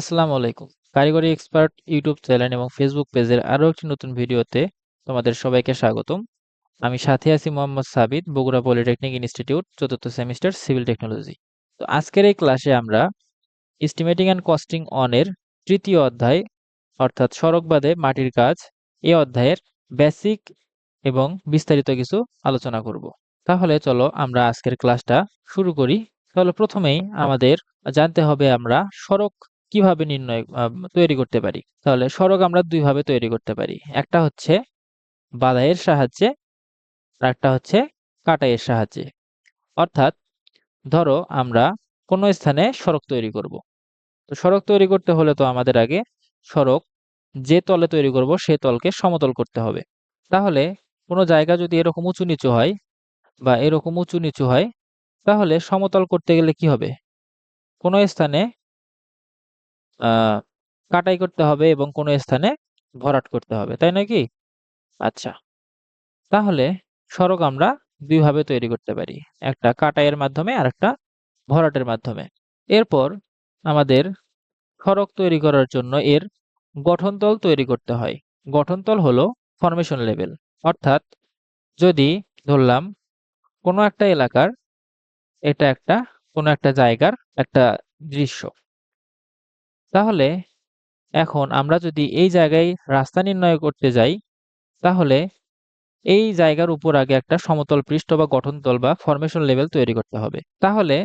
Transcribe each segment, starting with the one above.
আসসালামু আলাইকুম। কারিগরি এক্সপার্ট ইউটিউব চ্যানেল এবং ফেসবুক পেজের আরও একটি নতুন ভিডিওতে তোমাদের সবাইকে স্বাগতম। আমি সাথে আছি মোহাম্মদ সাবিদ, বগুড়া পলিটেকনিক ইনস্টিটিউট, চতুর্থ সেমিস্টার সিভিল টেকনোলজি। তো আজকের এই ক্লাসে আমরা এস্টিমেটিং অ্যান্ড কস্টিং অন এর তৃতীয় অধ্যায়, অর্থাৎ সড়ক বাদে মাটির কাজ, এই অধ্যায়ের বেসিক এবং বিস্তারিত কিছু আলোচনা করব। তাহলে চলো আমরা আজকের ক্লাসটা শুরু করি। তাহলে প্রথমেই আমাদের জানতে হবে আমরা সড়ক কীভাবে নির্ণয় তৈরি করতে পারি? তাহলে সড়ক আমরা দুই ভাবে তৈরি করতে পারি। একটা হচ্ছে বাধাইয়ের সাহায্যে, আর একটা হচ্ছে কাটাইয়ের সাহায্যে। অর্থাৎ ধরো আমরা কোনো স্থানে সড়ক তৈরি করব। তো সড়ক তৈরি করতে হলে তো আমাদের আগে সড়ক যে তলে তৈরি করব, সে তলকে সমতল করতে হবে। তাহলে কোনো জায়গা যদি এরকম উঁচু নিচু হয় বা এরকম উঁচু নিচু হয়, তাহলে সমতল করতে গেলে কি হবে? কোনো স্থানে কাটাই করতে হবে এবং কোনো স্থানে ভরাট করতে হবে, তাই নাকি আচ্ছা তাহলে সড়ক আমরা দুইভাবে তৈরি করতে পারি, একটা কাটাইয়ের মাধ্যমে আর একটা ভরাটের মাধ্যমে। এরপর আমাদের সড়ক তৈরি করার জন্য এর গঠনতল তৈরি করতে হয়। গঠনতল হলো ফরমেশন লেভেল অর্থাৎ যদি ধরলাম কোনো একটা এলাকার, এটা একটা কোনো একটা জায়গার একটা দৃশ্য তাহলে এখন আমরা যদি এই জায়গায় রাস্তা নির্ণয় করতে যাই, তাহলে এই জায়গার উপর আগে একটা সমতল পৃষ্ঠ বা গঠনতল বা ফরমেশন লেভেল তৈরি করতে হবে। তাহলে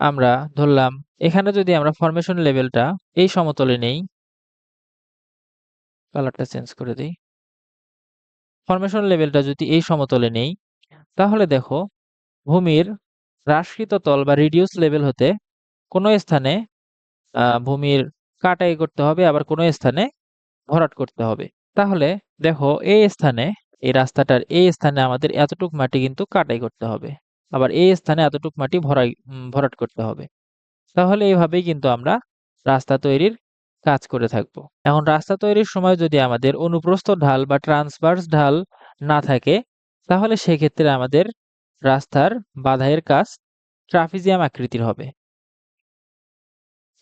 আমরা ধরলাম, এখানে যদি আমরা ফরমেশন লেভেলটা এই সমতলে নেই কালারটা চেঞ্জ করে দিই। ফরমেশন লেভেলটা যদি এই সমতলে নেই, তাহলে দেখো ভূমির হ্রাসকৃত তল বা রিডিউস লেভেল হতে কোনো স্থানে ভূমির কাটাই করতে হবে, আবার কোনো স্থানে ভরাট করতে হবে। তাহলে দেখো, এই স্থানে, এই রাস্তাটার এই স্থানে আমাদের এতটুক মাটি কিন্তু কাটাই করতে হবে। আবার এই স্থানে এতটুক মাটি ভরাই ভরাট করতে হবে। তাহলে এইভাবেই কিন্তু আমরা রাস্তা তৈরির কাজ করে থাকব। এখন রাস্তা তৈরির সময় যদি আমাদের অনুপ্রস্থ ঢাল বা ট্রান্সভার্স ঢাল না থাকে, তাহলে সেক্ষেত্রে আমাদের রাস্তার বাধাইয়ের কাজ ট্রাফিজিয়াম আকৃতির হবে।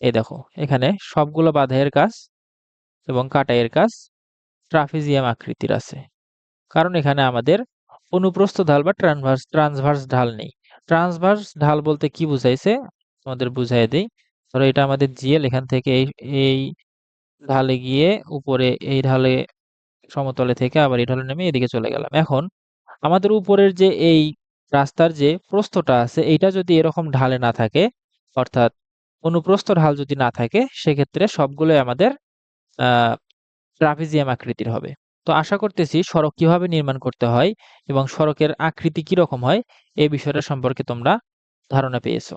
এই দেখো, এখানে সবগুলো বাধাইয়ের কাজ এবং কাটাইয়ের কাজ ট্রাফিজিয়াম আকৃতির আছে। কারণ এখানে আমাদের অনুপ্রস্থ ঢাল বা ট্রান্সভার্স ট্রান্সভার্স ঢাল নেই। ট্রান্সভার্স ঢাল বলতে কি বুঝাইছে? আমাদের বুঝাই দেই। ধরো এটা আমাদের জিএল, এখান থেকে এই এই ঢালে গিয়ে উপরে এই ঢালে সমতলে থেকে আবার এই ঢালে নেমে এদিকে চলে গেলাম। এখন আমাদের উপরের যে এই রাস্তার যে প্রস্থটা আছে, এইটা যদি এরকম ঢালে না থাকে, অর্থাৎ অনুপ্রস্থ ঢাল যদি না থাকে, সেক্ষেত্রে সবগুলোই আমাদের ট্রাফিজিয়াম আকৃতির হবে। তো আশা করতেছি সড়ক কীভাবে নির্মাণ করতে হয় এবং সড়কের আকৃতি কীরকম হয় এই বিষয়টা সম্পর্কে তোমরা ধারণা পেয়েছ।